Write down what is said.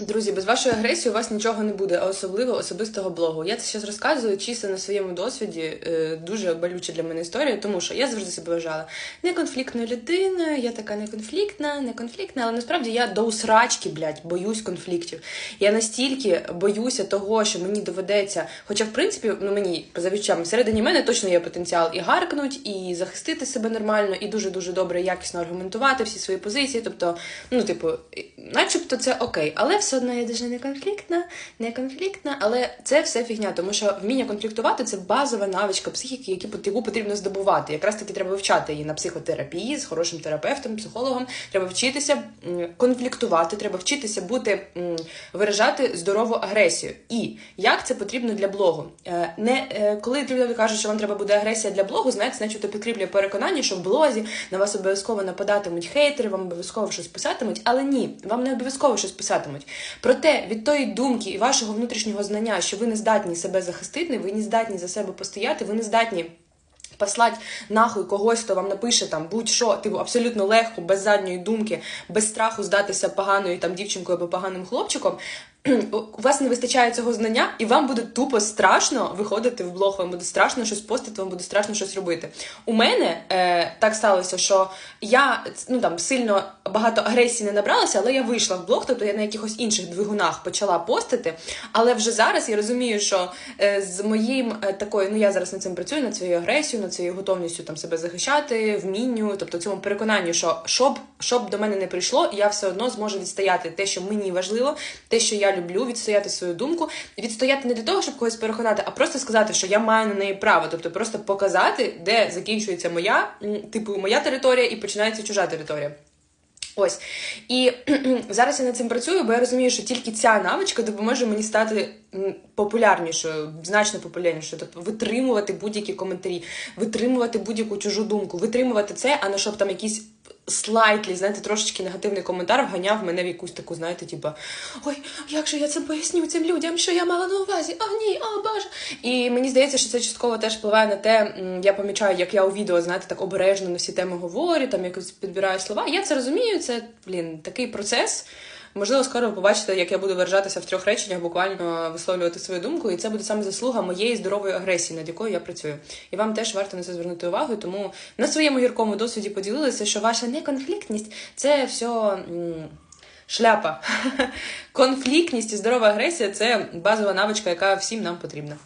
Друзі, без вашої агресії у вас нічого не буде, а особливо особистого блогу. Я це зараз розказую чисто на своєму досвіді. е, Дуже болюча для мене історія, тому що я завжди себе вважала неконфліктною людиною, я така неконфліктна, неконфліктна, але насправді я до усрачки, блядь, боюсь конфліктів. Я настільки боюся того, що мені доведеться, хоча, в принципі, ну мені за відчуттям, всередині мене точно є потенціал і гаркнуть, і захистити себе нормально, і дуже дуже добре, якісно аргументувати всі свої позиції. Тобто, ну, типу, начебто це окей, але все одно я дуже не конфліктна, не конфліктна, але це все фігня, тому що вміння конфліктувати це базова навичка психіки, яку потрібно здобувати. Якраз таки треба вивчати її на психотерапії з хорошим терапевтом, психологом. Треба вчитися конфліктувати, треба вчитися бути виражати здорову агресію. І як це потрібно для блогу? Е, Не е, коли люди кажуть, що вам треба буде агресія для блогу, знаєте, значить то підкріплює переконання, що в блозі на вас обов'язково нападатимуть хейтери, вам обов'язково щось писатимуть, але ні, вам не обов'язково щось писатимуть. Проте від тої думки і вашого внутрішнього знання, що ви не здатні себе захистити, ви не здатні за себе постояти, ви не здатні. Послать нахуй когось, хто вам напише там будь-що, типу абсолютно легко, без задньої думки, без страху здатися поганою там дівчинкою або поганим хлопчиком. У вас не вистачає цього знання, і вам буде тупо страшно виходити в блог, вам буде страшно щось постити, вам буде страшно щось робити. У мене е, так сталося, що я ну там сильно багато агресії не набралася, але я вийшла в блог, тобто я на якихось інших двигунах почала постити. Але вже зараз я розумію, що е, з моїм е, такою, ну я зараз над цим працюю, над своєю агресією, над своєю готовністю там себе захищати, вмінню, тобто цьому переконанню, що щоб, щоб до мене не прийшло, я все одно зможу відстояти те, що мені важливо, те, що я люблю, відстояти свою думку, відстояти не для того, щоб когось переконати, а просто сказати, що я маю на неї право, тобто просто показати, де закінчується моя, типу, моя територія і починається чужа територія. Ось. І зараз я над цим працюю, бо я розумію, що тільки ця навичка допоможе мені стати популярнішою, значно популярнішою. Тобто витримувати будь-які коментарі, витримувати будь-яку чужу думку, витримувати це, а не щоб там якісь слайтлі, знаєте, трошечки негативний коментар вганяв мене в якусь таку, знаєте, типу, ой, як же я це поясню цим людям, що я мала на увазі? А ні, а Боже. І мені здається, що це частково теж впливає на те, я помічаю, як я у відео, знаєте, так обережно на всі теми говорю, там якось підбираю слова. Я це розумію, це, блін, такий процес. Можливо, скоро ви побачите, як я буду виражатися в трьох реченнях, буквально висловлювати свою думку, і це буде саме заслуга моєї здорової агресії, над якою я працюю. І вам теж варто на це звернути увагу. Тому на своєму гіркому досвіді поділилися, що ваша неконфліктність це все. Шляпа. Конфліктність і здорова агресія це базова навичка, яка всім нам потрібна.